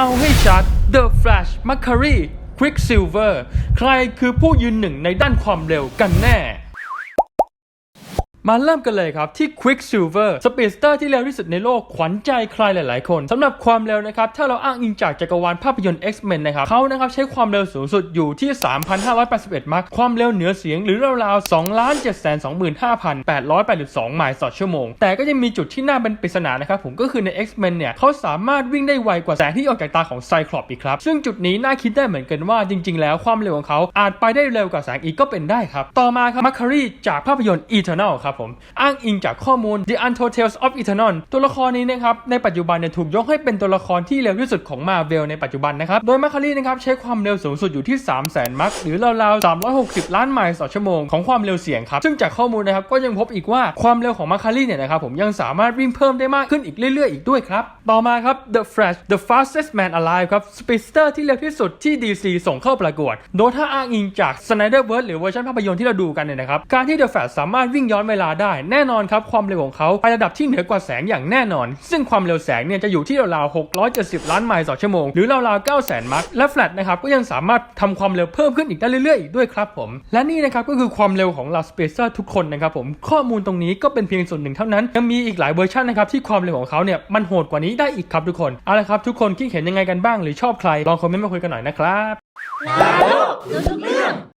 เอาให้ชัด The Flash m a c q u a r i e Quicksilver ใครคือผู้ยืนหนึ่งในด้านความเร็วกันแน่ มาเริ่มกันเลยครับ ที่ Quicksilver สปีดสเตอร์ที่เร็วที่สุดในโลก ขวัญใจใครหลาย ๆ คนสำหรับความเร็วนะครับ ถ้าเราอ้างอิงจากจักรวาลภาพยนตร์ X-Men นะครับเขานะครับใช้ความเร็วสูงสุดอยู่ที่ 3,581 มัคความเร็วเหนือเสียงหรือราวๆ2 725,882 ไมล์ต่อชั่วโมง แต่ก็ยังมีจุดที่น่าเป็นปริศนานะครับผมก็คือใน X-Men เนี่ยเขาสามารถวิ่งได้ไวกว่าแสงที่ออกจากตาของไซคลอปอีกครับซึ่งจุดนี้น่าคิดได้เหมือนกันว่าจริง ๆ แล้วความเร็วของเขาอาจไปได้เร็วกว่าแสงอีกก็เป็นได้ครับต่อมาครับมาคารีจากภาพยนตร์ Eternal ครับผม อ้างอิงจากข้อมูล The Untold Tales of Eternal ตัวละครนี้นะครับในปัจจุบันเนี่ยถูกยกให้เป็นตัวละครที่เร็วที่สุดของ Marvel ในปัจจุบันนะครับ โดยมาคารีนะครับใช้ความเร็วสูงสุดอยู่ที่ 3 0 0 0 0 0 มัคหรือราวๆ 360 ล้านไมล์ต่อชั่วโมงของความเร็วเสียงครับ ซึ่งจากข้อมูลนะครับก็ยังพบอีกว่าความเร็วของมาคารีเนี่ยนะครับผมยังสามารถวิ่งเพิ่มได้มากขึ้นอีกเรื่อยๆ อีกด้วยครับ ต่อมาครับ The Flash the fastest man alive ครับ Speedster ที่เร็วที่สุดที่ DC ส่งเข้าประกวด โดยถ้าอ้างอิงจาก Snyderverse หรือเวอร์ชันภาพยนตร์ที่เราดูกันเนี่ยนะครับการที่ The Flash สามารถวิ่งย้อนเวลาได้ แน่นอนครับความเร็วของเขาไประดับที่เหนือกว่าแสงอย่างแน่นอน ซึ่งความเร็วแสงเนี่ยจะอยู่ที่ราวๆ670 ล้านไมล์ต่อชั่วโมง หรือราวๆ900,000มัคและ Flash นะครับก็ยังสามารถทำความเร็วเพิ่มขึ้นอีกได้เรื่อยๆอีกด้วยครับผม และนี่นะครับก็คือความเร็วของเหล่า Spacer ทุกคนนะครับผมข้อมูลตรงนี้ก็เป็นเพียงส่วนหนึ่งเท่านั้นยังมีอีกหลายเวอร์ชันนะครับที่ความเร็วของเขาเนี่ยมันโหดกว่านี้ได้อีกครับทุกคนเอาละครับทุกคนคิดเห็นยังไงกันบ้างหรือชอบใครลองคอมเมนต์มาคุยกันหน่อยนะครับลาโลกดูทุกเรื่อง